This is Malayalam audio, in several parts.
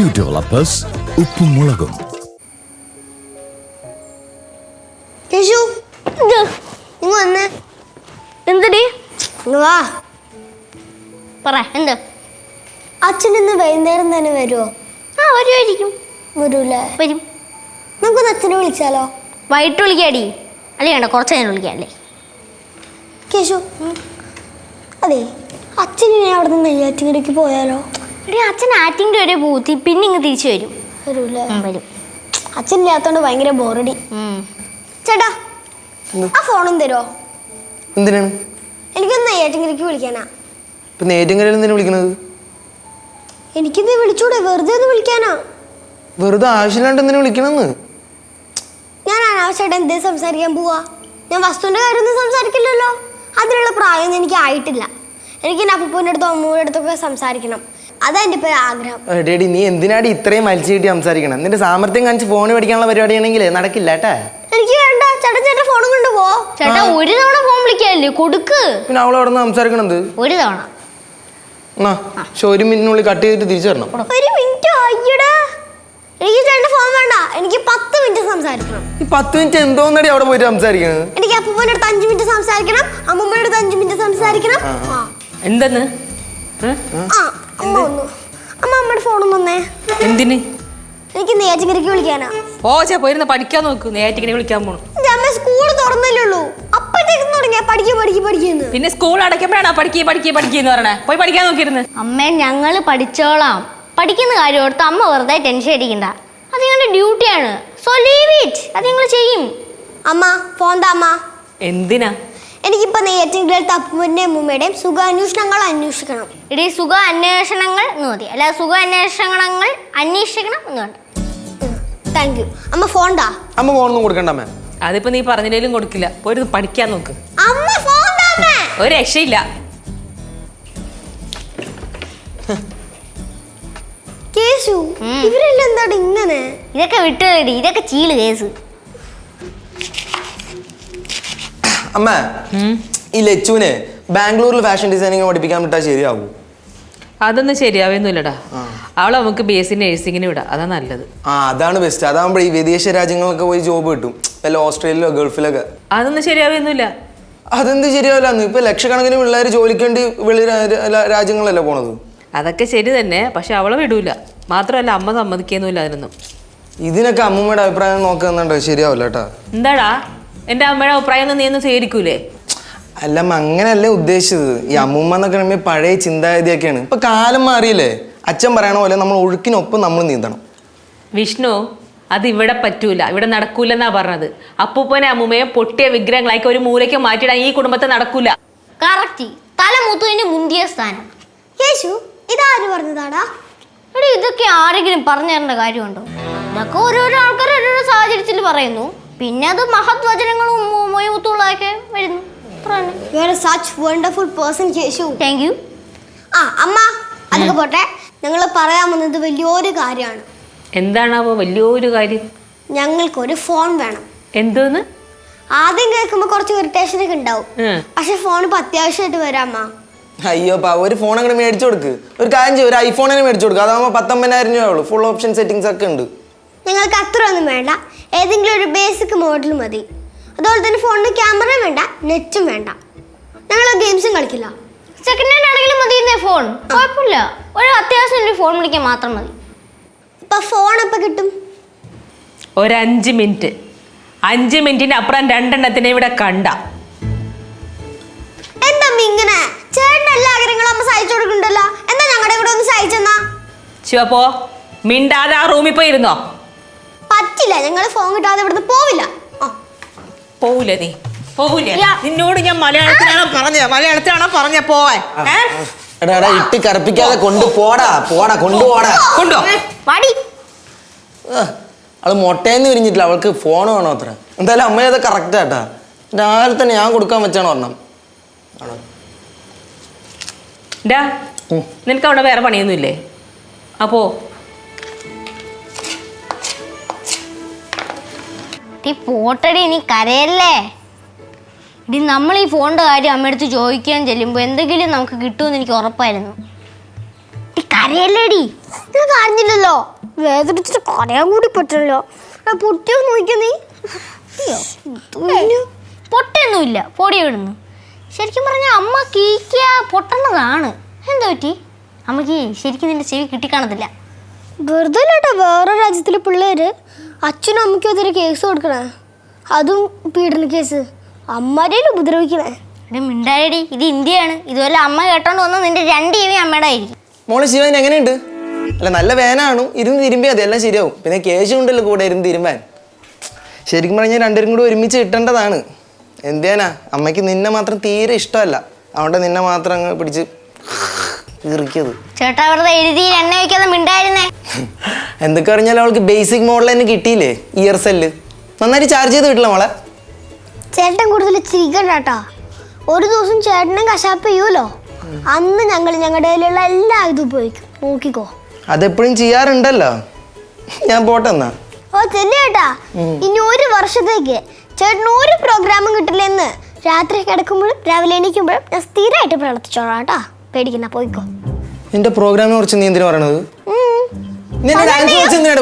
ക്യൂ ഡെവലപ്പേഴ്സ് ഉപ്പും മുളകും കേശു ഇങ്ങ് വന്നേ. എന്തടി? ഇങ്ങ് വാ. പറ എന്ത്? അച്ഛൻ ഇന്ന് വൈകുന്നേരം തന്നെ വരുമോ ആ വരുമായിരിക്കും വരൂലേ? വരും. നമുക്കൊന്ന് അച്ഛനെ വിളിച്ചാലോ? വൈകിട്ട് വിളിക്കാടി. അല്ലേ വേണ്ട കുറച്ച് നേരം വിളിക്കാം അല്ലേ? കേശു അതെ അച്ഛൻ ഇനി അവിടെ നിന്ന് നെയ്യാറ്റിങ്ങരയ്ക്ക് പോയാലോ? അച്ഛൻ ആറ്റിന്റെ ഒരു പൂത്തി പിന്നെ ഇങ്ങ് തിരിച്ചു വരും. വരൂലേ വരും. അച്ഛൻ ഇല്ലാത്തോണ്ട് ഭയങ്കര ബോറടി. ചേട്ടാ ആ ഫോണും തരുമോ എന്തിനാണ്? എനിക്കൊന്ന് ഏറ്റെങ്കിലേക്ക് വിളിക്കാനാ. ഇപ്പൊ നേറ്റങ്കരയിൽ എന്തിനാ വിളിക്കണത്? എനിക്കിത് വിളിച്ചൂടെ വെറുതെ ഒന്ന് വിളിക്കാനാ. വെറുതെ ആവശ്യമില്ലാണ്ട് എന്തിനാ വിളിക്കണമെന്ന് ഞാൻ അനാവശ്യമായിട്ട് എന്തേ സംസാരിക്കാൻ പോവാ? ഞാൻ വസ്തുവിന്റെ കാര്യമൊന്നും സംസാരിക്കില്ലല്ലോ. അതിനുള്ള പ്രായമൊന്നും എനിക്ക് ആയിട്ടില്ല. എനിക്ക് എന്റെ അപ്പൂപ്പന്റെ അടുത്തോ അമ്മൂടെ അടുത്തൊക്കെ സംസാരിക്കണം. അതാ എന്റെ ഇപ്പോൾ ആഗ്രഹം ഡേഡി നീ എന്തിനാടി ഇത്രയും മത്സ്യ കിട്ടി സംസാരിക്കണം? നിന്റെ സാമർത്ഥ്യം കാണിച്ച് ഫോൺ പഠിക്കാനുള്ള പരിപാടിയാണെങ്കിൽ നടക്കില്ല കേട്ടാ. എനിക്ക് വേണ്ട ചേട്ടൻ ചേട്ടൻ ഫോണും കൊണ്ട് പോ. ചേട്ടാ ഒരു തവണ ഫോൺ വിളിക്കാല്ലേ കൊടുക്ക്. പിന്നെ അവൾ അവിടെ നിന്ന് സംസാരിക്കണത്? ഒരു തവണ. എന്നാ പക്ഷെ ഒരു മിനിറ്റിനുള്ളിൽ കട്ട് ചെയ്തിട്ട് തിരിച്ചു തരണം ഒരു മിനിറ്റ് അയ്യടാ. എനിക്ക് ചേട്ടന്റെ ഫോൺ വേണ്ട. എനിക്ക് പത്ത് മിനിറ്റ് സംസാരിക്കണം. ഈ പത്ത് മിനിറ്റ് എന്തോന്നടി അവിടെ പോയിട്ട് സംസാരിക്കണത്? എനിക്ക് അപ്പൂപ്പന്റെ അടുത്ത് അഞ്ച് മിനിറ്റ് സംസാരിക്കണം അമ്മൂമ്മയുടെ അടുത്ത് അഞ്ച് മിനിറ്റ് സംസാരിക്കണം. ആ എന്തെന്ന്? ഏ? ആ അമ്മ വന്നു. അമ്മ അമ്മയുടെ ഫോണും വന്നേ എന്തിന്? എനിക്ക് നെയ്യാറ്റിങ്ങരയ്ക്ക് വിളിക്കാനാ. ഓ ചേ പോയിരുന്ന പഠിക്കാൻ നോക്ക്. നേറ്റിങ്ങനെ വിളിക്കാൻ പോണു. അമ്മ സ്കൂൾ തുറന്നില്ലേ ഉള്ളൂ. അപ്പോഴത്തേക്കും തുടങ്ങിയ പഠിക്കുക പഠിക്കുക പഠിക്കുന്നു പിന്നെ സ്കൂൾ അടയ്ക്കുമ്പോഴാണ് പഠിക്കുക പഠിക്കുക പഠിക്കുക പറയണേ? പോയി പഠിക്കാൻ നോക്കിയിരുന്നു അമ്മേ ഞങ്ങൾ പഠിച്ചോളാം. പഠിക്കുന്ന കാര്യം ഓർത്ത് അമ്മ വെറുതെ ടെൻഷൻ അടിക്കണ്ട. അത് ഞങ്ങളുടെ ഡ്യൂട്ടിയാണ് സോ ലീവ് ഇറ്റ് അത് ഞങ്ങൾ ചെയ്യും. അമ്മ ഫോൺ താ അമ്മ. എന്തിനാ? എനിക്കിപ്പോ നെയ്യാറ്റിൻകരത്തെ അപ്പൂമ്മന്റെയും സുഖ സുഖാന്വേഷണങ്ങൾ അന്വേഷിക്കണം. ഇടീ സുഖ അന്വേഷണങ്ങൾ എന്ന് മതി. അല്ല സുഖ അന്വേഷണങ്ങൾ അന്വേഷിക്കണം എന്ന് വേണ്ട താങ്ക് യു അമ്മ ഫോൺ താ അമ്മ ഫോണൊന്നും കൊടുക്കണ്ട അമ്മ. അതിപ്പോ നീ പറഞ്ഞില്ലേലും കൊടുക്കില്ല. പോയിട്ട് പഠിക്കാൻ നോക്ക്. അമ്മ ഫോൺ ഒരു രക്ഷയില്ല. കേശു ഇവരെല്ലാം എന്താണ് ഇങ്ങനെ? ഇതൊക്കെ വിട്ടു ഇതൊക്കെ ചീൾ കേസ്. അമ്മ ഈ ലച്ചുവിനെ ബാംഗ്ലൂരിൽ ഫാഷൻ ഡിസൈനിങ് പഠിപ്പിക്കാൻ വിട്ടാൽ ശരിയാവൂ? അതൊന്നും ശരിയാവുന്നില്ലടാ അവളെ നമുക്ക് ബി എസ് സി നഴ്സിങ്ങിന് വിടാം. അതാ നല്ലത്. ആ അതാണ് ബെസ്റ്റ് അതാകുമ്പോൾ ഈ വിദേശ രാജ്യങ്ങളൊക്കെ പോയി ജോബ് കിട്ടും. വല്ല ഓസ്ട്രേലിയയിലോ ഗൾഫിലൊക്കെ. അതൊന്നും ശരിയാവുന്നില്ല അതെന്ത് ശരിയാവില്ല? ഇപ്പൊ ലക്ഷക്കണക്കിന് പിള്ളേർ ജോലിക്ക് വേണ്ടി വെളി രാ- രാ- പോണത്? അതൊക്കെ ശരി തന്നെ പക്ഷെ അവളെ വിടൂല. മാത്രമല്ല അമ്മ സമ്മതിക്കുന്നില്ല അതിനൊന്നും. ഇതിനൊക്കെ അമ്മൂമ്മയുടെ അഭിപ്രായം നോക്കുന്നുണ്ടോ. ശരിയാവില്ല കേട്ടാ. എന്താടാ? എന്റെ അമ്മയുടെ അഭിപ്രായം ഒന്നും നീ ഒന്നും സ്വീകരിക്കൂലേ? അല്ല അങ്ങനല്ലേ അങ്ങനെയല്ലേ ഉദ്ദേശിച്ചത്? ഈ അമ്മൂമ്മ എന്നൊക്കെ പറയുമ്പോൾ പഴയ ചിന്താഗതിയൊക്കെയാണ്. ഇപ്പൊ കാലം മാറിയില്ലേ? അച്ഛൻ പറയണ പോലെ നമ്മൾ ഒഴുക്കിനൊപ്പം നമ്മൾ നീന്തണം. വിഷ്ണു അത് ഇവിടെ പറ്റൂല. ഇവിടെ നടക്കൂലെന്നാ പറഞ്ഞത്. അപ്പൂപ്പനെ അമ്മൂമ്മയെ പൊട്ടിയ വിഗ്രഹങ്ങളായി ഒരു മൂലയ്ക്ക് മാറ്റിയിടാൻ ഈ കുടുംബത്തെ നടക്കൂല. കറക്റ്റ്. തല മുത്തുവിന്റെ മുന്തിയ സ്ഥാനം. യേശു ഇതാര് പറഞ്ഞതാടാ? എടി ഇതൊക്കെ ആരെങ്കിലും പറഞ്ഞു തരേണ്ട കാര്യമുണ്ടോ? ഇതൊക്കെ ഓരോരോ ആൾക്കാർ ഓരോരോ സാഹചര്യത്തിൽ പറയുന്നു. പിന്നെ അത് മഹത് വചനങ്ങളും മൊയ്മുത്തുകളൊക്കെ വരുന്നു. You are such wonderful person Keshu thank you ആ അമ്മ അതൊക്കെ പോട്ടെ. ഞങ്ങൾ പറയാൻ വന്നത് വലിയൊരു കാര്യമാണ്. എന്താണാവോ വലിയൊരു കാര്യം? ഞങ്ങൾക്കൊരു ഫോൺ വേണം. എന്തോന്ന്? ആദ്യം കേൾക്കുമ്പോൾ കുറച്ച് ഇറിറ്റേഷൻ ഒക്കെ ഉണ്ടാവും. പക്ഷെ ഫോൺ ഇപ്പൊ അത്യാവശ്യമായിട്ട് വരാമ്മ അയ്യോ പാ ഒരു ഫോൺ അങ്ങനെ മേടിച്ചു കൊടുക്ക്. ഒരു കാര്യം ചെയ്യും ഒരു ഐഫോൺ അങ്ങനെ മേടിച്ചു കൊടുക്കുക അതാകുമ്പോൾ പത്തൊമ്പതിനായിരം രൂപയുള്ളൂ ഫുൾ ഓപ്ഷൻ സെറ്റിങ്സ് ഒക്കെ ഉണ്ട്. ഞങ്ങൾക്ക് അത്ര ഒന്നും വേണ്ട. ഏതെങ്കിലും ഒരു ബേസിക് മോഡൽ മതി. അതുപോലെ തന്നെ ഫോണിന് ക്യാമറ വേണ്ട നെറ്റും വേണ്ട. ഞങ്ങൾ ഗെയിംസും കളിക്കില്ല. സെക്കൻഡ് ഹാൻഡ് ആണെങ്കിലും മതി ഫോൺ കുഴപ്പമില്ല. ഒരു അത്യാവശ്യം ഒരു ഫോൺ വിളിക്കാൻ മാത്രം മതി. അപ്പൊ ഫോൺ എപ്പോൾ കിട്ടും? ഒരു അഞ്ച് മിനിറ്റ് അഞ്ച് മിനിറ്റിന് അപ്പുറം രണ്ടെണ്ണത്തിനെ ഇവിടെ കണ്ട. എന്താ ഇങ്ങനെ? ചേട്ടന്റെ എല്ലാ ആഗ്രഹങ്ങളും അമ്മ സഹായിച്ചു കൊടുക്കണ്ടല്ലോ എന്താ ഞങ്ങളുടെ കൂടെ ഒന്ന് സഹായിച്ചെന്നാ ശിവപ്പോ മിണ്ടാതെ ആ റൂമിൽ പോയി ഇരുന്നോ പറ്റില്ല. ഞങ്ങൾ ഫോൺ കിട്ടാതെ ഇവിടുന്ന് പോവില്ല. ആ. പോവൂലേ നീ? പോവൂലേ? നിന്നോട് ഞാൻ മലയാളത്തിലാണോ പറഞ്ഞ മലയാളത്തിലാണോ പറഞ്ഞ പോവാൻ. ഏ? എടാ എടാ ഇട്ട് കറപ്പിക്കാതെ കൊണ്ട് പോടാ. പോടാ കൊണ്ടുപോടാ കൊണ്ടോ? വാടി. അവൾ മുട്ടേന്ന് വിരിഞ്ഞിട്ടില്ല. അവൾക്ക് ഫോൺ വേണോ അത്ര? എന്തായാലും അമ്മയത് കറക്റ്റ് ആട്ടാ. രാവിലെ തന്നെ ഞാൻ കൊടുക്കാൻ വെച്ചാണ് പറഞ്ഞത്. ഡാ നിനക്ക് അവിടെ വേറെ പണിയൊന്നും ഇല്ലേ അപ്പോ ഈ പോട്ടടി നീ കരയല്ലേ? ഇടി നമ്മൾ ഈ ഫോണിന്റെ കാര്യം അമ്മയടുത്ത് ചോദിക്കാൻ ചെല്ലുമ്പോൾ എന്തെങ്കിലും നമുക്ക് കിട്ടുമെന്ന് എനിക്ക് ഉറപ്പായിരുന്നു. കരയല്ലേടി? ഞാൻ വേദപിടിച്ചിട്ട് വേദനിച്ചിട്ട് കരയാൻ കൂടി പറ്റണല്ലോ എടാ, പൊട്ടിയോ നോക്കിയ നീ? പൊട്ടൊന്നുമില്ല പൊടി വിടുന്നു ശരിക്കും പറഞ്ഞാൽ അമ്മ കീക്കിയ പൊട്ടണതാണ്. എന്താ പറ്റി? അമ്മയ്ക്ക് ശരിക്കും നിന്റെ ചെവി കിട്ടിക്കാണത്തില്ല. വെറുതെ വേറെ രാജ്യത്തിലെ പിള്ളേര്. അച്ഛനും അമ്മയ്ക്കും അതൊരു കേസ് കൊടുക്കണേ? അതും പീഡന കേസ്. അമ്മരെയും ഉപദ്രവിക്കണേ? എടി മിണ്ടായടി ഇത് ഇന്ത്യയാണ്. ഇതുപോലെ അമ്മ കേട്ടോണ്ട് വന്ന നിന്റെ രണ്ട് ഇവ അമ്മയുടെ ആയിരിക്കും. മോളെ ശിവൻ എങ്ങനെയുണ്ട്? അല്ല നല്ല വേനാണ് ഇരുന്ന് തിരുമ്പി അതെല്ലാം എല്ലാം ശരിയാവും. പിന്നെ കേശു ഉണ്ടല്ലോ കൂടെ ഇരുന്ന് തിരുമ്പാൻ. ശരിക്കും പറഞ്ഞാൽ രണ്ടുപേരും കൂടി ഒരുമിച്ച് കിട്ടേണ്ടതാണ്. എന്തേനാ? അമ്മയ്ക്ക് നിന്നെ മാത്രം തീരെ ഇഷ്ടമല്ല. അതുകൊണ്ട് നിന്നെ മാത്രം അങ്ങ് പിടിച്ച് ഇറിക്കത് ചേട്ടാ വെറുതെ എഴുതി എണ്ണ വയ്ക്കാതെ മിണ്ടായിരുന്നേ. എന്തൊക്കെ പറഞ്ഞാലും അവൾക്ക് ബേസിക് മോഡൽ തന്നെ കിട്ടിയില്ലേ ഇയർ സെല്ല് നന്നായിട്ട് ചാർജ് ചെയ്ത് കിട്ടില്ല മോളെ. ചേട്ടൻ കൂടുതൽ ചിരിക്കണ്ടാട്ടാ ഒരു ദിവസം ചേട്ടനും കശാപ്പ് ചെയ്യുമല്ലോ അന്ന് ഞങ്ങൾ ഞങ്ങളുടെ കയ്യിലുള്ള എല്ലാ ഇതും ഉപയോഗിക്കും. നോക്കിക്കോ. അതെപ്പോഴും ചെയ്യാറുണ്ടല്ലോ. ഞാൻ പോട്ടെ എന്നാ. ഓ ചെല്ലേട്ടാ ഇനി ഒരു വർഷത്തേക്ക് ചേട്ടന് ഒരു പ്രോഗ്രാമും കിട്ടില്ലെന്ന് രാത്രി കിടക്കുമ്പോഴും രാവിലെ എണീക്കുമ്പോഴും ഞാൻ സ്ഥിരമായിട്ട് പ്രവർത്തിച്ചോളാം കേട്ടാ പേടിക്കണ്ട പോയിക്കോ. നിന്റെ പ്രോഗ്രാമിനെ കുറിച്ച് നീ എന്തിനു പറയണത്. നിന്റെ ഡാൻസ് കുറിച്ച് എന്തിനാണ്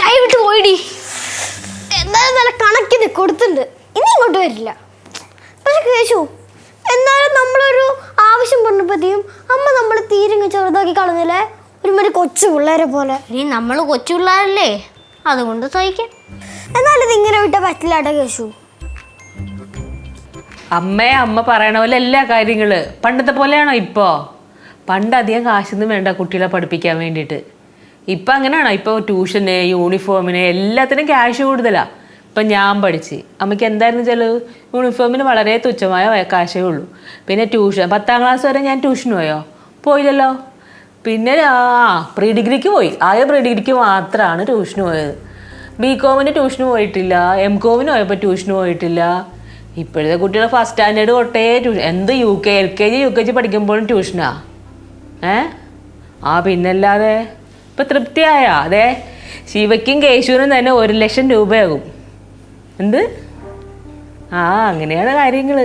കൈ വിട്ട് പോയിടി. എന്നാലും നല്ല കണക്കിന് കൊടുത്തിട്ടുണ്ട്. ഇനി ഇങ്ങോട്ട് വരില്ല. പക്ഷെ കേശു എന്നാലും നമ്മളൊരു ആവശ്യം പറഞ്ഞപ്പോഴത്തേക്കും അമ്മ നമ്മൾ തീരങ്ങ് ചെറുതാക്കി കളഞ്ഞല്ലേ? ഒരുമാതിരി കൊച്ചു പിള്ളേരെ പോലെ. നീ നമ്മൾ കൊച്ചു പിള്ളേരല്ലേ? അതുകൊണ്ട് സഹിക്കാം. എന്നാലും ഇത് ഇങ്ങനെ വിട്ടാൽ പറ്റില്ല കേട്ടോ കേശു. അമ്മയെ അമ്മ പറയണ പോലെ എല്ലാ കാര്യങ്ങൾ. പണ്ടത്തെ പോലെയാണോ ഇപ്പോ? പണ്ട് അധികം കാശൊന്നും വേണ്ട കുട്ടികളെ പഠിപ്പിക്കാൻ വേണ്ടിയിട്ട്. ഇപ്പം അങ്ങനെയാണോ? ഇപ്പോൾ ട്യൂഷന് യൂണിഫോമിന് എല്ലാത്തിനും ക്യാഷ് കൂടുതലാ. ഇപ്പം ഞാൻ പഠിച്ച്. അമ്മയ്ക്ക് എന്തായിരുന്നു ചിലവ് യൂണിഫോമിന് വളരെ തുച്ഛമായ കാശേ ഉള്ളൂ. പിന്നെ ട്യൂഷൻ പത്താം ക്ലാസ് വരെ ഞാൻ ട്യൂഷന് പോയോ? പോയില്ലല്ലോ. പിന്നെ ആ പ്രീ ഡിഗ്രിക്ക് പോയി. ആയ പ്രീ ഡിഗ്രിക്ക് മാത്രമാണ് ട്യൂഷന് പോയത്. ബി കോമിന് ട്യൂഷന് പോയിട്ടില്ല. എം കോമിന് പോയപ്പോൾ ട്യൂഷന് പോയിട്ടില്ല. ഇപ്പോഴത്തെ കുട്ടികളെ ഫസ്റ്റ് സ്റ്റാൻഡേർഡ് തൊട്ടേ ട്യൂഷൻ എന്ത് U K L K G U K G പഠിക്കുമ്പോഴും ട്യൂഷനാ ഏ? ആ പിന്നല്ലാതെ ഇപ്പം തൃപ്തിയായ? അതെ ശിവയ്ക്കും കേശുവിനും തന്നെ ഒരു ലക്ഷം രൂപയാകും. എന്ത്? ആ അങ്ങനെയാണ് കാര്യങ്ങൾ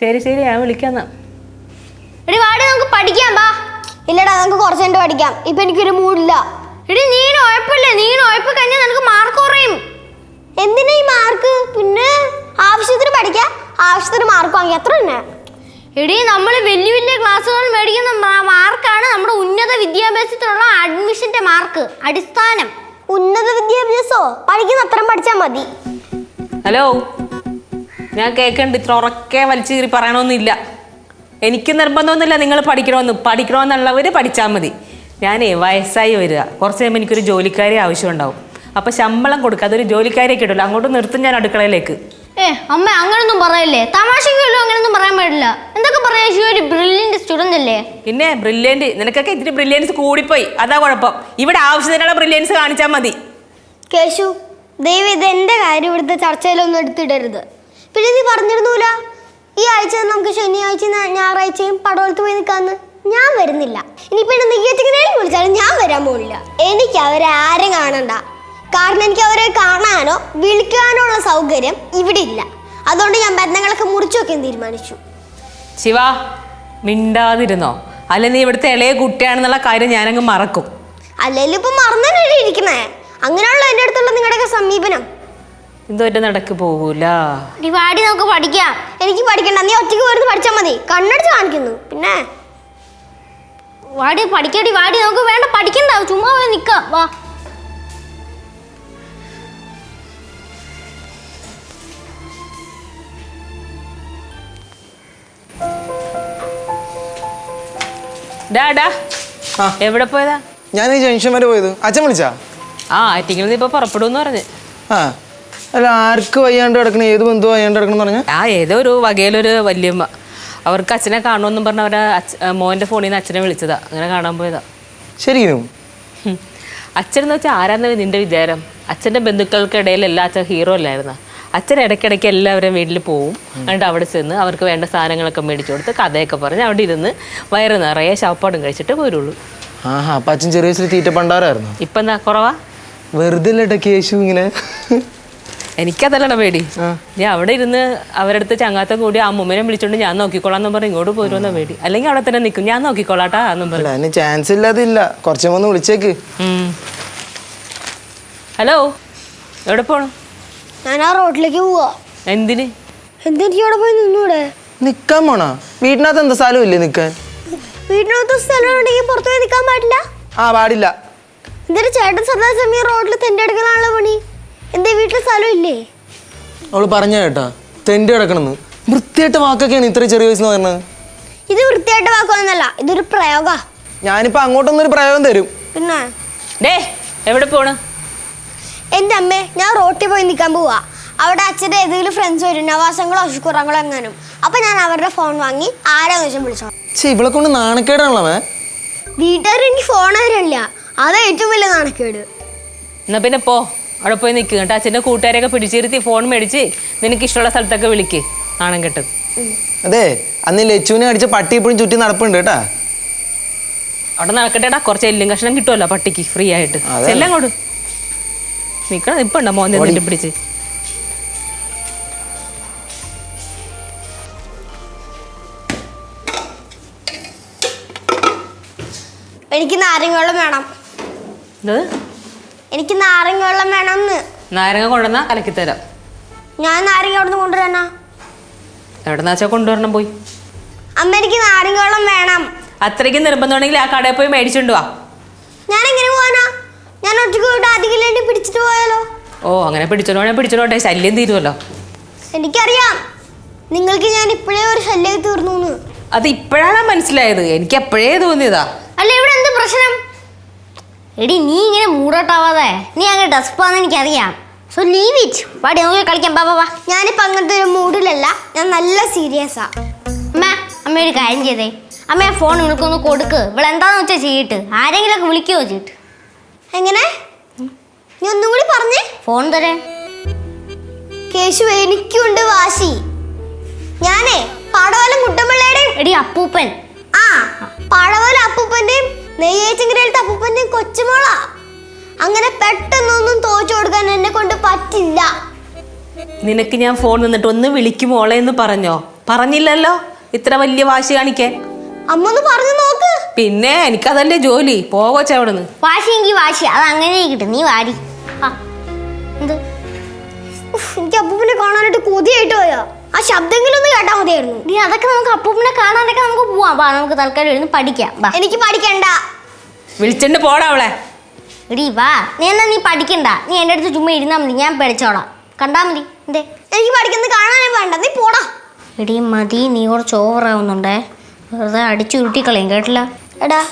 ശരി ശരി ഞാൻ വിളിക്കാം എടി വാടി നമുക്ക് പഠിക്കാം ബാ ഇല്ലടാ നമുക്ക് കുറച്ച് കണ്ട് പഠിക്കാം. ഇപ്പൊ എനിക്കൊരു മൂടില്ല. എടി നീ ഉഴപ്പില്ലേ? നീ ഉഴപ്പ് കഴിഞ്ഞാൽ നിനക്ക് മാർക്ക് കുറയും. എന്തിനാ ഈ മാർക്ക് പിന്നെ ആവശ്യത്തിന് പഠിക്കാം. ആവശ്യത്തിന് മാർക്ക് വാങ്ങി. അത്ര തന്നെ. എടി നമ്മൾ വലിയ വലിയ ക്ലാസ്സുകൾ മേടിക്കുന്ന മാർക്കാണ് നമ്മുടെ ഉന്നത വിദ്യാഭ്യാസത്തിലുള്ള അഡ്മിഷന്റെ മാർക്ക് അടിസ്ഥാനം. ഉന്നത വിദ്യാഭ്യാസോ? പഠിക്കുന്ന അത്രയും പഠിച്ചാൽ മതി. ഹലോ ഞാൻ കേൾക്കണ്ട് ഇത്ര ഉറക്കെ വലിച്ചു കീറി പറയണമെന്നില്ല എനിക്ക് നിർബന്ധമൊന്നുമില്ല നിങ്ങൾ പഠിക്കണമെന്ന്. പഠിക്കണമെന്നുള്ളവർ പഠിച്ചാൽ മതി. ഞാനേ വയസ്സായി വരിക. കുറച്ച് കഴിയുമ്പോൾ എനിക്കൊരു ജോലിക്കാരി ആവശ്യമുണ്ടാവും. അപ്പോൾ ശമ്പളം കൊടുക്കുക. അതൊരു ജോലിക്കാരെ കിട്ടില്ല അങ്ങോട്ട് നിർത്തും ഞാൻ അടുക്കളയിലേക്ക്. ഏ അമ്മ അങ്ങനൊന്നും പറയല്ലേ? തമാശക്കല്ലോ അങ്ങനൊന്നും പറയാൻ പാടില്ല. എന്തൊക്കെ പറയാ? ശിവ ഒരു ബ്രില്യന്റ് സ്റ്റുഡന്റ് അല്ലേ? പിന്നെ ബ്രില്യന്റ് നിനക്കൊക്കെ ഇത്തിരി ബ്രില്യൻസ് കൂടിപ്പോയി. അതാ കുഴപ്പം. ഇവിടെ ആവശ്യത്തിനുള്ള ബ്രില്യൻസ് കാണിച്ചാൽ മതി. കേശു ദൈവം ഇത് എന്റെ കാര്യം ഇവിടുത്തെ ചർച്ചയിലൊന്നും എടുത്തിടരുത്. പിന്നെ നീ പറഞ്ഞിരുന്നൂല? ഈ ആഴ്ച നമുക്ക് ശനിയാഴ്ച ഞായറാഴ്ചയും പടവലത്ത് പോയി നിൽക്കാന്ന് ഞാൻ വരുന്നില്ല. ഇനിയിപ്പോ എന്നെ നേരം വിളിച്ചാലും ഞാൻ വരാൻ പോകില്ല എനിക്ക് അവരെ ആരും കാണണ്ട. കാരണം എനിക്ക് അവരെ കാണാനോ വിളിക്കാനോ ഉള്ള സൗകര്യം ഇവിടെ ഇല്ല. അതുകൊണ്ട് ഞാൻ ബന്ധങ്ങളൊക്കെ മുറിച്ചു വെക്കാൻ തീരുമാനിച്ചു. ശിവ മിണ്ടാതിരുന്നോ? അല്ല നീ ഇവിടുത്തെ ഇളയ കുട്ടിയാണെന്നുള്ള കാര്യം ഞാനങ്ങ് മറക്കും. അല്ലെങ്കിൽ ഇപ്പൊ മറന്നു ഇരിക്കണേ അങ്ങനെയുള്ള എന്റെ അടുത്തുള്ള നിങ്ങളുടെ സമീപനം. ഇതൊരു നടക്ക് പോകൂല നീ വാടി നമുക്ക് പഠിക്കാം. എനിക്ക് പഠിക്കണ്ട. നീ ഒറ്റയ്ക്ക് പോയിരുന്നു പഠിച്ചാൽ മതി. കണ്ണടിച്ച് കാണിക്കുന്നു. പിന്നെ? വാടി പഠിക്കടി വാടി. നമുക്ക് വേണ്ട പഠിക്കണ്ട. ചുമ്മാ പോയി നിക്കാം. വാ. ഡാ ഡാ. ആ. എവിടെ പോയതാ? ഞാൻ ഈ ജംഗ്ഷൻ വരെ പോയത്. അച്ഛൻ വിളിച്ചാ? ആ ആറ്റിങ്ങിൽ നിന്ന് ഇപ്പൊ പുറപ്പെടുമെന്ന് പറഞ്ഞു. ആ. അല്ല ആർക്ക് വയ്യാണ്ട് കിടക്കണ ഏത് ബന്ധു വയ്യാണ്ട് കിടക്കണം പറഞ്ഞ? ആ ഏതോ ഒരു വകയിലൊരു വല്യമ്മ അവർക്ക് അച്ഛനെ കാണുമെന്നും പറഞ്ഞ അവരെ മോന്റെ മോന്റെ ഫോണിൽ നിന്ന് അച്ഛനെ വിളിച്ചതാ. അങ്ങനെ കാണാൻ പോയതാ. ശരിക്കും? അച്ഛനെന്ന് അച്ഛൻ എന്ന് വെച്ചാൽ ആരാന്ന് നിന്റെ വിചാരം? അച്ഛന്റെ ബന്ധുക്കൾക്കിടയിൽ എല്ലാ അച്ഛൻ ഹീറോ അല്ലായിരുന്നു? അച്ഛൻ ഇടയ്ക്കിടയ്ക്ക് എല്ലാവരും വീട്ടിൽ പോവും. എന്നിട്ട് അവിടെ ചെന്ന് അവർക്ക് വേണ്ട സാധനങ്ങളൊക്കെ മേടിച്ചു കൊടുത്ത് കഥയൊക്കെ പറഞ്ഞ് അവിടെ ഇരുന്ന് വയറ് നിറയെ ശവപ്പാടും കഴിച്ചിട്ട് പോരുള്ളൂ. ആഹാ അപ്പം അച്ഛൻ ചെറിയ തീറ്റ പണ്ടാറായിരുന്നു ഇപ്പം എന്താ കുറവാ വെറുതെ കേശു ഇങ്ങനെ? എനിക്കതല്ലട പേടി. ഞാൻ അവിടെ ഇരുന്ന് അവരുടെ ചങ്ങാത്ത ചങ്ങാത്തം കൂടി അമ്മൂമ്മനെ വിളിച്ചോണ്ട് ഞാൻ നോക്കിക്കോളാം എന്ന് പറഞ്ഞ് ഇങ്ങോട്ട് പോരുമെന്ന പേടി. അല്ലെങ്കിൽ അവിടെ തന്നെ നിൽക്കും ഞാൻ നോക്കിക്കോളാട്ടാ എന്നും പറഞ്ഞു. അതിന് ചാൻസ് ഇല്ലാതില്ല. കുറച്ച് വന്ന് വിളിച്ചേക്ക്. ഹലോ എവിടെ പോണു? ഞാൻ ആ റോഡിലേക്ക് പോവാ. എന്തിന്? അവിടെ പോയി നിന്നൂടെ? നിക്കാൻ പോണാ? വീട്ടിനകത്ത് എന്താ സ്ഥലം ഇല്ലേ നിക്കാൻ? വീടിനകത്ത് സ്ഥലം ഉണ്ടെങ്കിൽ പുറത്തു പോയി നിൽക്കാൻ പാടില്ല? ആ പാടില്ല. എന്തൊരു ചേട്ടൻ സദാസമയം റോഡിൽ തെന്റെ എടുക്കലാണല്ലോ പണി. എന്തേ വീട്ടിൽ സ്ഥലം ഇല്ലേ? അവൾ പറഞ്ഞ കേട്ടാ. തെണ്ടി കിടക്കണെന്ന്. വൃത്തിയായിട്ട് വാക്കൊക്കെയാണ് ഇത്ര ചെറിയ വയസ്സെന്ന് പറഞ്ഞത് ഇത് വൃത്തിയായിട്ട് വാക്കുവാന്നല്ല ഇതൊരു പ്രയോഗ. ഞാനിപ്പോ അങ്ങോട്ടൊന്നും ഒരു പ്രയോഗം തരും. പിന്നെ? ഡേ എവിടെ പോണ്? എന്റെ അമ്മേ ഞാൻ റോട്ടിൽ പോയി നിൽക്കാൻ പോവാ. അവിടെ അച്ഛന്റെ ഏതെങ്കിലും ഫ്രണ്ട്സ് വരും നവാസങ്ങളോ അശുക്കുറങ്ങളോ എങ്ങാനും. അപ്പൊ ഞാൻ അവരുടെ ഫോൺ വാങ്ങി ആരാന്ന് വെച്ചാൽ വിളിച്ചോ പക്ഷെ ഇവളെ കൊണ്ട് നാണക്കേടാണല്ലോ വീട്ടുകാർ എനിക്ക് ഫോൺ തരില്ല അതാ ഏറ്റവും വലിയ നാണക്കേട്. എന്നാ പിന്നെ പോ. അവിടെ പോയി നിൽക്കുക കേട്ടോ അച്ഛന്റെ കൂട്ടുകാരെയൊക്കെ പിടിച്ചിരുത്തി ഫോൺ മേടിച്ച് നിനക്ക് ഇഷ്ടമുള്ള സ്ഥലത്തൊക്കെ വിളിക്ക്. നാണം കെട്ടത് അതെ അന്ന് ലച്ചുവിനെ അടിച്ച പട്ടി ഇപ്പോഴും ചുറ്റി നടപ്പുണ്ട് കേട്ടാ. അവിടെ നടക്കട്ടെടാ കുറച്ച് എല്ലും കഷ്ണം കിട്ടുമല്ലോ പട്ടിക്ക് ഫ്രീ ആയിട്ട്. ചെല്ലാം അങ്ങോട്ട്. നിക്കണം ഉണ്ടോ മോൻ നിന്നിട്ട് പിടിച്ച്? എനിക്ക് നാരങ്ങ വെള്ളം വേണം. ഇത് എനിക്ക് നാരങ്ങ വെള്ളം വേണം നാരങ്ങ കൊണ്ടുവന്നാ കലക്കി തരാം. ഞാൻ നാരങ്ങ അവിടെ നിന്ന് കൊണ്ടുവരാനാ? എവിടെന്നാ വെച്ചാൽ കൊണ്ടുവരണം പോയി. അമ്മ എനിക്ക് നാരങ്ങ വെള്ളം വേണം. അത്രയ്ക്ക് നിർബന്ധമുണ്ടെങ്കിൽ ആ കടയിൽ പോയി മേടിച്ചോണ്ട് വാ. ഞാൻ എങ്ങനെ പോവാനാ? ഞാൻ ഒറ്റയ്ക്ക് പോയിട്ട് അധികം വേണ്ടി പിടിച്ചിട്ട് പോയാലോ? ഓ അങ്ങനെ പിടിച്ചോളൂ പിടിച്ചോളൂ ശല്യം തീരുമല്ലോ എനിക്കറിയാം. നിങ്ങൾക്ക് ഞാൻ ഇപ്പോഴേ ഒരു ശല്യം തീർന്നു അത് ഇപ്പോഴാണ് മനസ്സിലായത്. എനിക്ക് എപ്പോഴേ തോന്നിയതാ. അല്ല ഇവിടെ എന്ത് പ്രശ്നം? എടി നീ ഇങ്ങനെ മൂടോട്ടാവാതെ. നീ അങ്ങനെ ഡസ്പാന്ന് എനിക്കറിയാം. സോ ലീവ് ഇറ്റ് വാടി നമുക്ക് കളിക്കാം. ബാ ബാ ഞാനിപ്പോൾ അങ്ങനത്തെ ഒരു മൂഡിലല്ല. ഞാൻ നല്ല സീരിയസാ അമ്മ അമ്മ ഒരു കാര്യം ചെയ്തേ. അമ്മ ആ ഫോൺ നിനക്കൊന്ന് കൊടുക്ക്. ഇവിടെ എന്താന്ന് വെച്ചാൽ ചെയ്തിട്ട് ആരെങ്കിലുമൊക്കെ വിളിക്കുകയോ ചെയ്തിട്ട്? എങ്ങനെ? നീ ഒന്നും കൂടി പറഞ്ഞേ. ഫോൺ തരേ കേശു എനിക്കുണ്ട് വാശി. ഞാനേ പടവലം കുട്ടമ്പിള്ളയുടെയും എടി അപ്പൂപ്പൻ. ആ പടവല അപ്പൂപ്പന്റെയും നെയ്യേറ്റിങ്കരയിലത്തെ അപ്പൂപ്പന്റെയും കൊച്ചുമോളാ. അങ്ങനെ പെട്ടെന്നൊന്നും തോച്ചു കൊടുക്കാൻ എന്നെ കൊണ്ട് പറ്റില്ല. നിനക്ക് ഞാൻ ഫോൺ നിന്നിട്ട് ഒന്ന് വിളിക്കുമോളെ എന്ന് പറഞ്ഞോ? പറഞ്ഞില്ലല്ലോ? ഇത്ര വലിയ വാശി കാണിക്കാൻ. അമ്മ ഒന്ന് പറഞ്ഞു നോക്ക്. പിന്നെ എനിക്കതല്ലേ ജോലി. പോകോച്ച അവിടെ നിന്ന് വാശിയെങ്കിൽ വാശി. അത് അങ്ങനെ കിട്ടും. നീ വാരി ആ എന്ത്? ഉഫ്, എനിക്ക് അപ്പൂപ്പനെ കാണാനായിട്ട് കൊതിയായിട്ട് പോയാ? ആ ശബ്ദങ്ങളൊന്ന് ഒന്ന് കേട്ടാ മതിയായിരുന്നു. നീ അതൊക്കെ നമുക്ക് അപ്പൂപ്പിനെ കാണാനൊക്കെ നമുക്ക് പോവാം. ബാ നമുക്ക് തൽക്കാലം ഇരുന്ന് പഠിക്കാം. ബാ എനിക്ക് പഠിക്കണ്ട. വിളിച്ചിട്ട് പോടാ അവളെ. എടി വാ. നീ എന്നാ നീ പഠിക്കണ്ട. നീ എന്റെ അടുത്ത് ചുമ്മാ ഇരുന്നാ മതി. ഞാൻ പഠിച്ചോളാം. കണ്ടാ മതി. എന്തേ? എനിക്ക് പഠിക്കുന്നത് കാണാനേ വേണ്ട. നീ പോടാ. എടി മതി. നീ കുറച്ച് ഓവറാവുന്നുണ്ടേ വെറുതെ അടിച്ചു ഉരുട്ടിക്കളയും കേട്ടില്ല? എടാ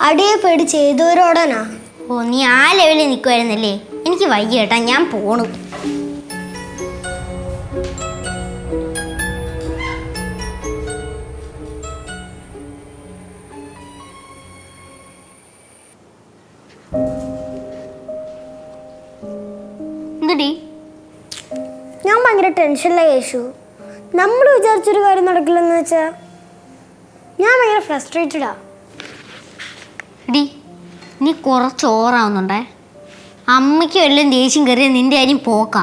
അടിയെ പേടി ഏതോരോടനാ? ഓ നീ ആ ലെവലിൽ നിൽക്കുമായിരുന്നല്ലേ എനിക്ക് വയ്യ കേട്ടാ ഞാൻ പോണു. ഞാൻ ഭയങ്കര ടെൻഷനിലെ യേശു. നമ്മൾ വിചാരിച്ചൊരു കാര്യം നടക്കില്ലെന്ന് വെച്ചാ ഞാൻ ഭയങ്കര ഫ്രസ്ട്രേറ്റഡാ ഡി നീ കുറച്ച് ഓറാവുന്നുണ്ടേ അമ്മയ്ക്ക് വല്ലതും ദേഷ്യം കയറിയ നിന്റെ കാര്യം പോക്കാ.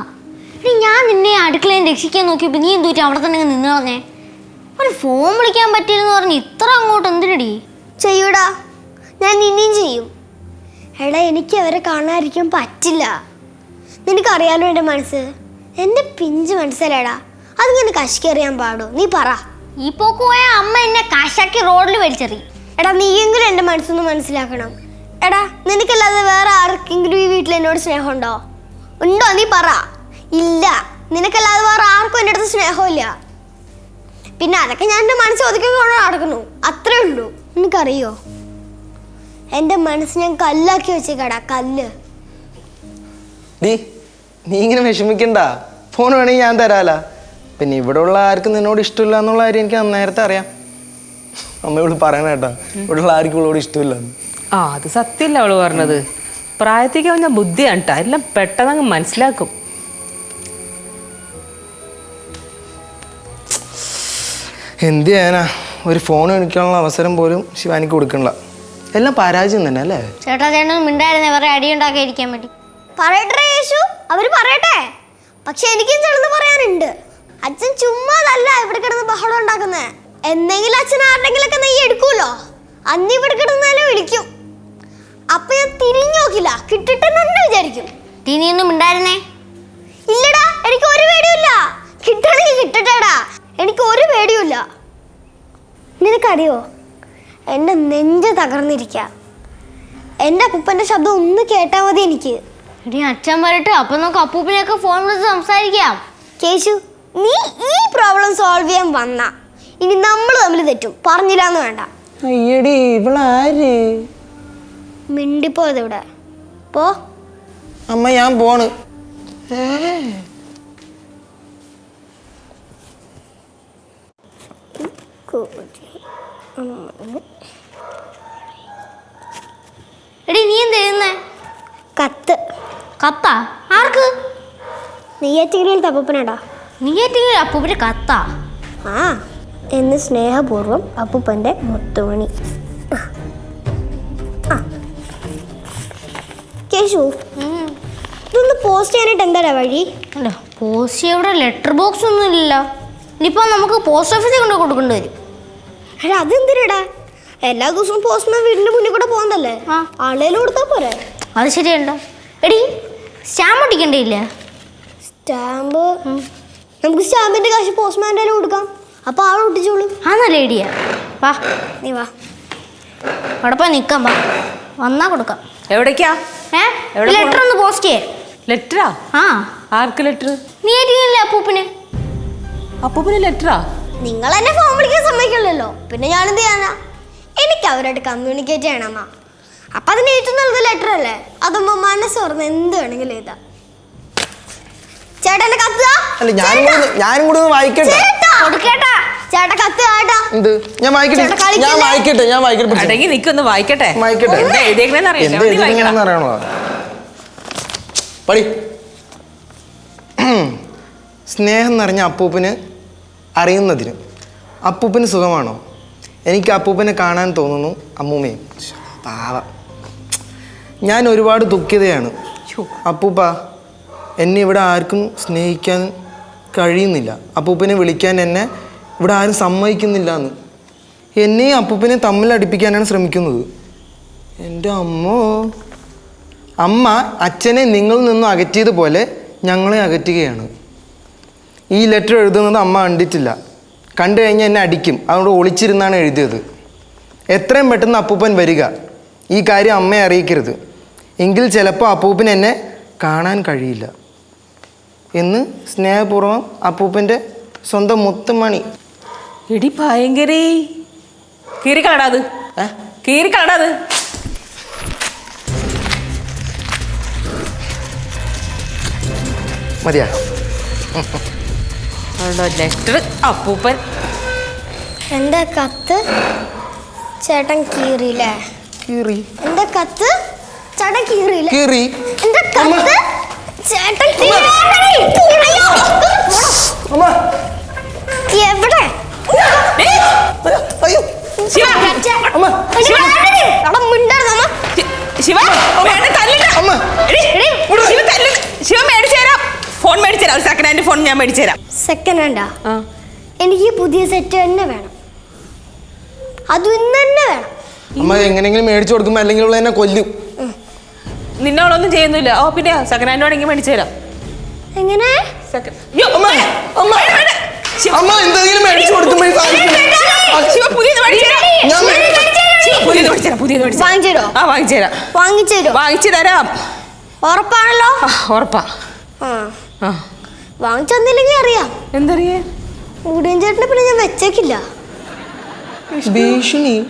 ഇനി ഞാൻ നിന്നെ അടുക്കളയിൽ രക്ഷിക്കാൻ നോക്കിയപ്പോൾ നീ എന്തു അവിടെ തന്നെ നിന്ന് പറഞ്ഞേ ഒരു ഫോൺ വിളിക്കാൻ പറ്റില്ലെന്ന് പറഞ്ഞ് ഇത്ര അങ്ങോട്ട് എന്തിനടി? ചെയ്യൂടാ ഞാൻ ഇനിയും ചെയ്യും. എടാ എനിക്ക് അവരെ കാണാതിരിക്കാൻ പറ്റില്ല. നിനക്കറിയാലോ എന്റെ മനസ്സ്? എന്റെ പിഞ്ച് മനസ്സിലേടാ അതിങ്ങനെ കശിക്കറിയാൻ പാടോ? നീ പറ. ഈ പോക്ക് പോയ അമ്മ എന്നെ കശക്കി റോഡിൽ വലിച്ചെറി. എടാ നീയെങ്കിലും എന്റെ മനസ്സൊന്ന് മനസ്സിലാക്കണം. എടാ നിനക്കല്ലാതെ വേറെ ആർക്കെങ്കിലും ഈ വീട്ടിൽ എന്നോട് സ്നേഹമുണ്ടോ? ഉണ്ടോ? നീ പറ. ഇല്ല. നിനക്കല്ലാതെ വേറെ ആർക്കും എന്റെ അടുത്ത് സ്നേഹമില്ല. പിന്നെ അതൊക്കെ ഞാൻ എന്റെ മനസ്സ് ഒതുക്കിക്കൊണ്ട് നടക്കുന്നു. അത്രേ ഉള്ളൂ. നിനക്കറിയോ? എന്റെ മനസ്സ് ഞാൻ കല്ലാക്കി വെച്ചേക്കടാ കല്ല്. നീ ഇങ്ങനെ വിഷമിക്കണ്ട. ഫോൺ വേണമെങ്കിൽ ഞാൻ തരാല. പിന്നെ ഇവിടെ ഉള്ള ആർക്കും നിന്നോട് ഇഷ്ടമില്ല എന്നുള്ള കാര്യം എനിക്ക് നേരത്തെ അറിയാം. അമ്മ ഇവിടെ പറയണ കേട്ടോ ഇവിടെ ഉള്ള ആർക്കും ഇവളോട് ഇഷ്ടമില്ല. ആ അത് സത്യമല്ല അവൾ പറഞ്ഞത്. പ്രായത്തേക്ക് അവന്റെ ബുദ്ധിയാണ് കേട്ടോ എല്ലാം പെട്ടെന്ന് അങ്ങ് മനസ്സിലാക്കും. എന്ത് ചെയ്യാനാ? ഒരു ഫോൺ എനിക്കാനുള്ള അവസരം പോലും ശിവാനിക്ക് കൊടുക്കണില്ല. എല്ലാം പരാജയം തന്നെ അല്ലേ? ചേട്ടാ ചേട്ടൻ മിണ്ടായിരുന്നേ. വേറെ അടി ഉണ്ടാക്കിയിരിക്കാൻ വേണ്ടി. പറയട്ടെ യേശു. അവർ പറയട്ടെ. പക്ഷെ എനിക്കും ചിലത് പറയാനുണ്ട്. അച്ഛൻ ചുമ്മാതല്ല ഇവിടെ കിടന്ന് ബഹളം ഉണ്ടാക്കുന്നത് എന്തെങ്കിലും അച്ഛൻ ആരുടെങ്കിലൊക്കെ നെയ്യ് എടുക്കുമല്ലോ? അന്ന് ഇവിടെ കിടന്നാലും വിളിക്കും. അപ്പൊ ഞാൻ തിരിഞ്ഞു നോക്കില്ല. കിട്ടിട്ടെന്നെ വിചാരിക്കും? തിനിയൊന്നും ഉണ്ടായിരുന്നേ ഇല്ലടാ എനിക്ക് ഒരു പേടിയില്ല കിട്ടണെങ്കിൽ കിട്ടട്ടേടാ. എനിക്ക് ഒരു പേടിയില്ല നിനക്കറിയോ? എന്റെ നെഞ്ച് തകർന്നിരിക്ക. എന്റെ അപ്പൂപ്പന്റെ ശബ്ദം ഒന്ന് കേട്ടാൽ മതി എനിക്ക്. എടി അച്ഛൻ വരട്ടെ. അപ്പൊ നമുക്ക് അപ്പൂപ്പിനെയൊക്കെ ഫോൺ വിളിച്ച് സംസാരിക്കാം. കേശു നീ ഈ പ്രോബ്ലം സോൾവ് ചെയ്യാൻ വന്ന. ഇനി നമ്മൾ തമ്മിൽ തെറ്റും. പറഞ്ഞില്ലാന്ന് വേണ്ട. അയ്യടി ഇവളാര്? മിണ്ടിപ്പോയത് ഇവിടെ. പോ. അമ്മ ഞാൻ പോണ്. എടി നീ എന്ത് കത്താ. ആർക്ക്? നെയ്യാറ്റിക്കരയിൽ തപ്പപ്പനടാ നീ അപ്പൂപ്പന് കത്താ. ആ എന്ന് സ്നേഹപൂർവം അപ്പൂപ്പന്റെ മുത്തുമണി. കേശു ഇതൊന്ന് പോസ്റ്റ് ചെയ്യാനായിട്ട് എന്താടാ വഴി? അല്ല പോസ്റ്റ് ഇവിടെ ലെറ്റർ ബോക്സ് ഒന്നും ഇല്ലല്ലോ. ഇനിയിപ്പോൾ നമുക്ക് പോസ്റ്റ് ഓഫീസിൽ കൊണ്ട് കൊടുക്കേണ്ടി വരും. അല്ല അതെന്തിനാടാ? എല്ലാ ദിവസവും പോസ്റ്റ്മാൻ വീടിന്റെ മുന്നിൽ കൂടെ ആ. ആളേലും കൊടുത്താ പോരെ? അത് ശരിയല്ലോ. എടി സ്റ്റാമ്പ് ഒട്ടിക്കണ്ടില്ല സ്റ്റാമ്പ്? നമുക്ക് സ്റ്റാമ്പിന്റെ കാശ് പോസ്റ്റ്മാന്റെ കൊടുക്കാം. അപ്പൊ ആൾ ഒട്ടിച്ചോളൂ. ആ നല്ല ഐഡിയ വാ. നീ വാ. അവിടെ പോയി നിൽക്കാം വാ. വന്നാ കൊടുക്കാം. എവിടേക്കാ? ഏ? എവിടെ ലെറ്റർ ഒന്ന് പോസ്റ്റ് ചെയ്യേ. ലെറ്ററാ? ആ. ആർക്ക് ലെറ്റർ? നീ ആയിരിക്കില്ല അപ്പൂപ്പിന്? അപ്പൂപ്പിന് ലെറ്ററാ? നിങ്ങൾ എന്നെ ഫോൺ വിളിക്കാൻ സമ്മതിക്കില്ലല്ലോ പിന്നെ ഞാൻ എന്ത് ചെയ്യാനാ? എനിക്ക് അവരായിട്ട് കമ്മ്യൂണിക്കേറ്റ് ചെയ്യണമ്മ അപ്പൊ അതിന് ഏറ്റവും നല്ലത് ലെറ്റർ അല്ലേ? അതാകുമ്പോ മനസ്സ് തുറന്ന് എന്ത് വേണമെങ്കിലും എഴുതാം. ചേട്ടന്റെ കത്ത് അല്ല ഞാനും ചേട്ടാ, കൂടി ഞാനും കൂടി ഒന്ന് വായിക്കട്ടെ? ചേട്ടാ. കൊടുക്കേട്ടാ. ചേട്ടാ കത്ത് ആട്ടാ എന്ത്? ഞാൻ വായിക്കട്ടെ? ചേട്ടാ, കളിക്കല്ലേ? ഞാൻ വായിക്കട്ടെ? ഞാൻ വായിക്കട്ടെ പിടിച്ചോ. അടങ്ങി നിക്കൊന്ന് വായിക്കട്ടെ. വായിക്കട്ടെ. എന്താ എഴുതിയേക്കണേന്ന് അറിയില്ല. എന്ത് നീ എഴുതിയിരിക്കണെന്ന് വായിക്കടാ. അറിയണോ പടി. സ്നേഹം നിറഞ്ഞ അപ്പൂപ്പന് അറിയുന്നതിന് അപ്പൂപ്പന് സുഖമാണോ? എനിക്ക് അപ്പൂപ്പനെ കാണാൻ തോന്നുന്നു അമ്മൂമ്മയും. ശ്ശെ, പാവ ഞാൻ ഒരുപാട് ദുഃഖിതയാണ്. അപ്പൂപ്പ എന്നെ ഇവിടെ ആർക്കും സ്നേഹിക്കാൻ കഴിയുന്നില്ല. അപ്പൂപ്പനെ വിളിക്കാൻ എന്നെ ഇവിടെ ആരും സമ്മതിക്കുന്നില്ല എന്ന് എന്നെയും അപ്പൂപ്പനെ തമ്മിൽ അടുപ്പിക്കാനാണ് ശ്രമിക്കുന്നത്. എന്റെ അമ്മോ. അമ്മ അച്ഛനെ നിങ്ങളിൽ നിന്നും അകറ്റിയതുപോലെ ഞങ്ങളെ അകറ്റുകയാണ്. ഈ ലെറ്റർ എഴുതുന്നത് അമ്മ കണ്ടിട്ടില്ല. കണ്ടു കഴിഞ്ഞാൽ എന്നെ അടിക്കും. അതുകൊണ്ട് ഒളിച്ചിരുന്നാണ് എഴുതിയത്. എത്രയും പെട്ടെന്ന് അപ്പൂപ്പൻ വരിക. ഈ കാര്യം അമ്മയെ അറിയിക്കരുത്. എങ്കിൽ ചിലപ്പോൾ അപ്പൂപ്പൻ എന്നെ കാണാൻ കഴിയില്ല എന്ന് സ്നേഹപൂർവം അപ്പൂപ്പന്റെ സ്വന്തം മുത്തുമണി. എടി ഭയങ്കരേ. കീറി കാണാത് കീറി കാണാത് മതിയാ. ലെറ്റർ അപ്പൂപ്പൻ. എന്റെ കത്ത്? ചേട്ടൻ കീറിയില്ലേ? കീറി. എന്റെ കത്ത്? കീറി. എന്റെ കത്ത് ചേട്ടൻ കീറി അമ്മ. എവിടെ? അയ്യോ. ശിവ. അമ്മ. ശിവ. അവിടെ മിണ്ടരുത് അമ്മ. ശി- ശിവ തല്ലില്ല അമ്മ. എടി, എടി, ശിവ തല്ലില്ല ശിവ മേടിച്ചു ഫോൺ സെക്കൻഡ് ഹാൻഡ് ഫോൺ ഞാൻ സെക്കൻഡ് ഹാൻഡാ എനിക്ക് പുതിയ സെറ്റ് തന്നെ വേണം. അതും ഇന്ന് തന്നെ വേണം. അമ്മ എങ്ങനെയെങ്കിലും മേടിച്ചു കൊടുക്കുമ്പോ അല്ലെങ്കിൽ ഉള്ള എന്നെ കൊല്ലും. നിന്നോളൊന്നും ചെയ്യുന്നില്ല. ഓ പിന്നെ സെക്കൻഡ് ഹാൻഡ് വേണമെങ്കിൽ മേടിച്ചു തരാം എങ്ങനെ? സെക്കൻഡ് അയ്യോ, അമ്മ, അമ്മ. വേണ്ട, വേണ്ട. ശിവ, അമ്മ എന്തെങ്കിലും മേടിച്ചു കൊടുക്കുമ്പോ ഈ സാധനം- ശിവ പുതിയത് മേടിച്ചു തരാം. ഞാൻ ശിവ, പുതിയത് മേടിച്ചു തരാം. പുതിയത് മേടിച്ചു തരാം. വാങ്ങിച്ചു തരോ. ആ വാങ്ങിച്ചു തരാം. വാങ്ങിച്ചു തരോ വാങ്ങിച്ചു തരാം. ഉറപ്പാണല്ലോ? ആ, ഉറപ്പാ. ആ. ആ. വാങ്ങിച്ചു തന്നില്ലെങ്കിൽ അറിയാം. എന്തറിയേ? മുടിയൻ ചേട്ടനെ പിന്നെ ഞാൻ വെച്ചേക്കില്ല. ഭീഷണി.